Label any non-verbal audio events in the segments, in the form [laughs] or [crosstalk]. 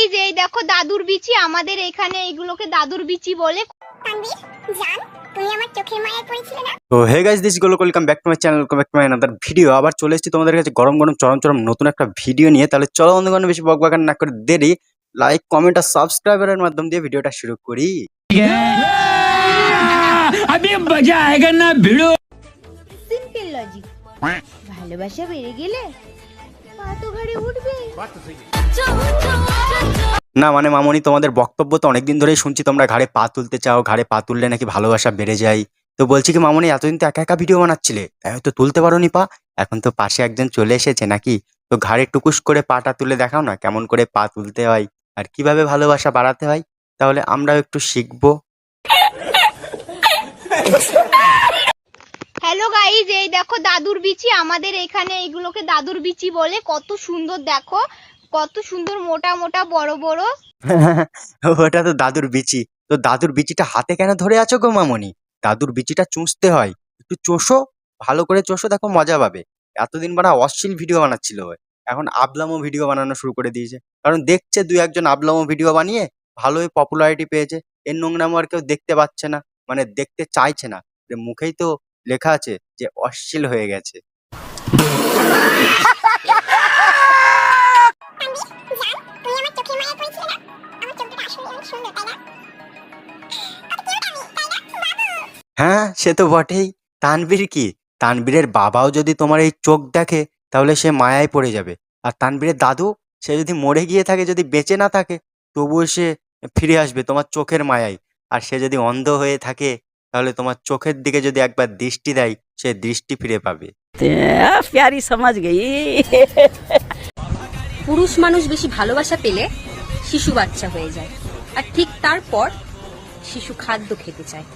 এই যে এই দেখো দাদুর বিচি আমাদের এখানে এগুলোকে দাদুর বিচি বলে। চ্যানেল ভিডিও চলে এসেছি তোমাদের কাছে গরম গরম চরম চরম নতুন একটা ভিডিও নিয়ে। তাহলে বেশি না করে দেরি। লাইক কমেন্ট আর সাবস্ক্রাইবারের দিয়ে ভিডিওটা শুরু করি। ভালোবাসা বেড়ে গেলে না মানে মামনি, তোমাদের বক্তব্য তো অনেকদিন ধরেই শুনছি, তোমরা ঘাড়ে পা তুলতে চাও, ঘাড়ে পা তুললে নাকি ভালোবাসা বেড়ে যায়। তো বলছি কি, মামনি, এতদিন তো একা একা ভিডিও বানাচ্ছিলে, তাই তুলতে পারোনি পা। এখন তো পাশে একজন চলে এসেছে নাকি? তো ঘাড়ে টুকুস করে পাটা তুলে দেখাও না, কেমন করে পা তুলতে হয়, আর কীভাবে ভালোবাসা বাড়াতে হয়, তাহলে আমরাও একটু শিখব। [laughs] হ্যালো গাইজ এই দেখো দাদুর বিচি, আমাদের এখানে এইগুলোকে দাদুর বিচি বলে। কত সুন্দর দেখো, কত সুন্দর মোটা মোটা বড় বড়। [laughs] ওটা তো দাদুর বিচি। তো দাদুর বিচিটা হাতে কেন ধরে আছো গো মামনি? দাদুর বিচিটা চুষতে হয়। একটু চোষো, ভালো করে চোষো, দেখো মজা পাবে। এতদিন বানা অশ্লীল ভিডিও বানাচ্ছিল। এখন আবলামো ভিডিও বানানো শুরু করে দিয়েছে। কারণ দেখছে দুই একজন আবলামো ভিডিও বানিয়ে, ভালোই পপুলারিটি পেয়েছে। এর নোংরামো আর কেউ দেখতে পাচ্ছে না মানে দেখতে চাইছে না। মুখেই তো লেখা আছে যে অশ্লীল হয়ে গেছে। হ্যাঁ সে তো বটেই। তানবীর কি? তানবীরের বাবাও যদি তোমার এই চোখ দেখে, তাহলে সে মায়ায় পড়ে যাবে। আর তানবীরের দাদু, সে যদি মরে গিয়ে থাকে, যদি বেঁচে না থাকে, তবুও সে ফিরে আসবে তোমার চোখের মায়ায়। আর সে যদি অন্ধ হয়ে থাকে তাহলে তোমার চোখের দিকে যদি একবার দৃষ্টি দেয় সে দৃষ্টি ফিরে পাবে। সমাজ গেই। পুরুষ মানুষ বেশি ভালোবাসা পেলে শিশু বাচ্চা হয়ে যায় আর ঠিক তারপর শিশু খাদ্য খেতে চায়।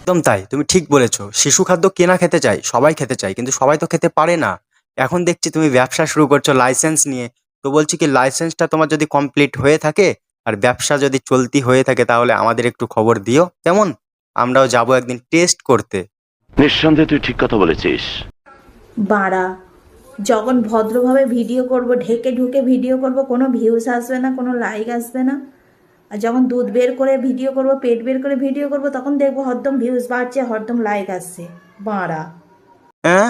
একদম তাই তুমি ঠিক বলেছ। শিশু খাদ্য কেনা খেতে চাই সবাই খেতে চায় কিন্তু সবাই তো খেতে পারে না। এখন দেখছি তুমি ব্যবসা শুরু করছ লাইসেন্স নিয়ে। তো বলছি কি লাইসেন্সটা তোমার যদি কমপ্লিট হয়ে থাকে আর ব্যবসা যদি চলতি হয়ে থাকে তাহলে আমাদের একটু খবর দিও। কেমন? আমরাও যাব একদিন টেস্ট করতে। নিঃসন্দেহে তুই ঠিক কথা বলেছিস। বাড়া যখন ভদ্রভাবে ভিডিও করব ঢেকে ঢুকে ভিডিও করব কোনো ভিউজ আসবে না কোনো লাইক আসবে না। আর যখন দুধ বের করে ভিডিও করব পেট বের করে ভিডিও করব তখন দেখব হরদম ভিউজ বাড়ছে হরদম লাইক আসছে। বাড়া। হ্যাঁ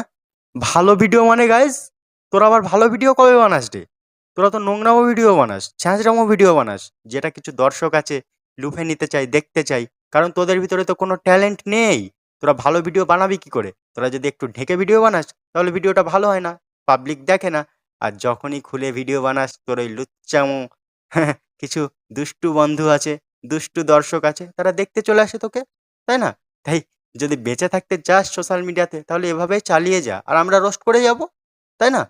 ভালো ভিডিও মানে গাইজ তোরা আবার ভালো ভিডিও কবে বানাস রে? তোরা তো নোংরামো ভিডিও বানাস ছ্যাঁচড়ামো ভিডিও বানাস যেটা কিছু দর্শক আছে লুফে নিতে চাই দেখতে চাই কারণ তোদের ভিতরে তো কোনো ট্যালেন্ট নেই। তোরা ভালো ভিডিও বানাবি কি করে? তোরা যদি একটু ঢেকে ভিডিও বানাস, তাহলে ভিডিওটা ভালো হয় না পাবলিক দেখে না। আর যখনই খুলে ভিডিও বানাস, তোর ওই লুচ্চামো কিছু দুষ্টু বন্ধু আছে, দুষ্টু দর্শক আছে, তারা দেখতে চলে আসে তোকে, তাই না? তাই যদি বেঁচে থাকতে চাস সোশ্যাল মিডিয়াতে তাহলে এভাবেই চালিয়ে যা, আর আমরা রোস্ট করে যাব, তাই না?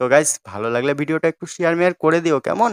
তো গাইস ভালো লাগলে ভিডিওটা একটু শেয়ার মেয়ার করে দিও, কেমন?